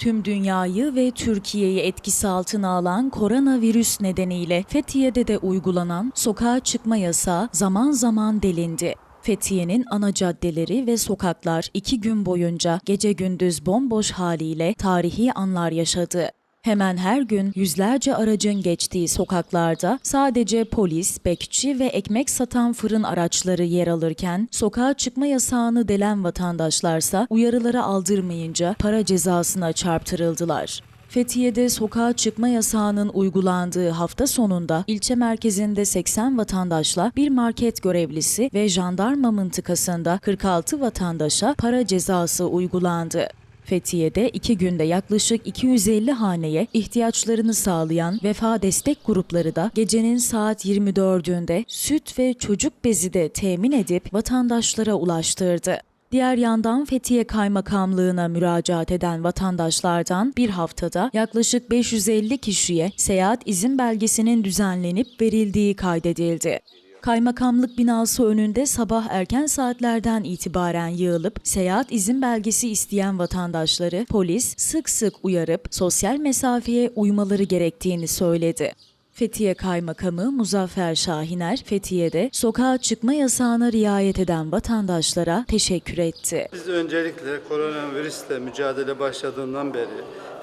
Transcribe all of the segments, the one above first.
Tüm dünyayı ve Türkiye'yi etkisi altına alan koronavirüs nedeniyle Fethiye'de de uygulanan sokağa çıkma yasağı zaman zaman delindi. Fethiye'nin ana caddeleri ve sokaklar iki gün boyunca gece gündüz bomboş haliyle tarihi anlar yaşadı. Hemen her gün yüzlerce aracın geçtiği sokaklarda sadece polis, bekçi ve ekmek satan fırın araçları yer alırken sokağa çıkma yasağını delen vatandaşlarsa uyarıları aldırmayınca para cezasına çarptırıldılar. Fethiye'de sokağa çıkma yasağının uygulandığı hafta sonunda ilçe merkezinde 80 vatandaşla bir market görevlisi ve jandarma mıntıkasında 46 vatandaşa para cezası uygulandı. Fethiye'de iki günde yaklaşık 250 haneye ihtiyaçlarını sağlayan vefa destek grupları da gecenin saat 24'ünde süt ve çocuk bezi de temin edip vatandaşlara ulaştırdı. Diğer yandan Fethiye Kaymakamlığına müracaat eden vatandaşlardan bir haftada yaklaşık 550 kişiye seyahat izin belgesinin düzenlenip verildiği kaydedildi. Kaymakamlık binası önünde sabah erken saatlerden itibaren yığılıp seyahat izin belgesi isteyen vatandaşları polis sık sık uyarıp sosyal mesafeye uymaları gerektiğini söyledi. Fethiye Kaymakamı Muzaffer Şahiner, Fethiye'de sokağa çıkma yasağına riayet eden vatandaşlara teşekkür etti. Biz öncelikle koronavirüsle mücadele başladığından beri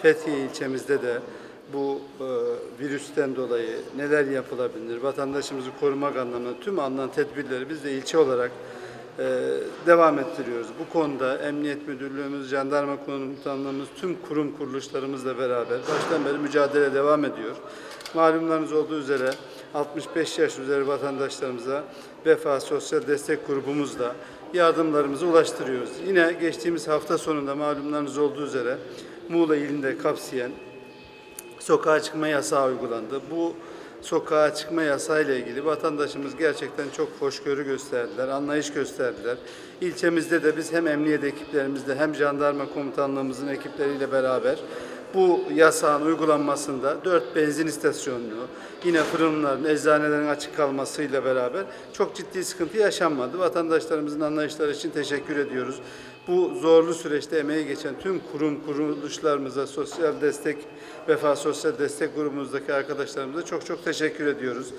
Fethiye ilçemizde de bu e, virüsten dolayı neler yapılabilir, vatandaşımızı korumak anlamında tüm alınan tedbirleri biz de ilçe olarak e, devam ettiriyoruz. Bu konuda Emniyet Müdürlüğümüz, Jandarma Komutanlığımız, tüm kurum kuruluşlarımızla beraber baştan beri mücadele devam ediyor. Malumlarınız olduğu üzere 65 yaş üzeri vatandaşlarımıza Vefa Sosyal Destek Grubumuzla yardımlarımızı ulaştırıyoruz. Yine geçtiğimiz hafta sonunda malumlarınız olduğu üzere Muğla ilinde kapsayan sokağa çıkma yasağı uygulandı. Bu sokağa çıkma yasağı ile ilgili vatandaşımız gerçekten çok hoşgörü gösterdiler, anlayış gösterdiler. İlçemizde de biz hem emniyet ekiplerimizle hem jandarma komutanlığımızın ekipleriyle beraber bu yasağın uygulanmasında dört benzin istasyonunu, yine fırınların, eczanelerin açık kalmasıyla beraber çok ciddi sıkıntı yaşanmadı. Vatandaşlarımızın anlayışları için teşekkür ediyoruz. Bu zorlu süreçte emeği geçen tüm kurum kuruluşlarımıza, sosyal destek, Vefa Sosyal Destek grubumuzdaki arkadaşlarımıza çok çok teşekkür ediyoruz.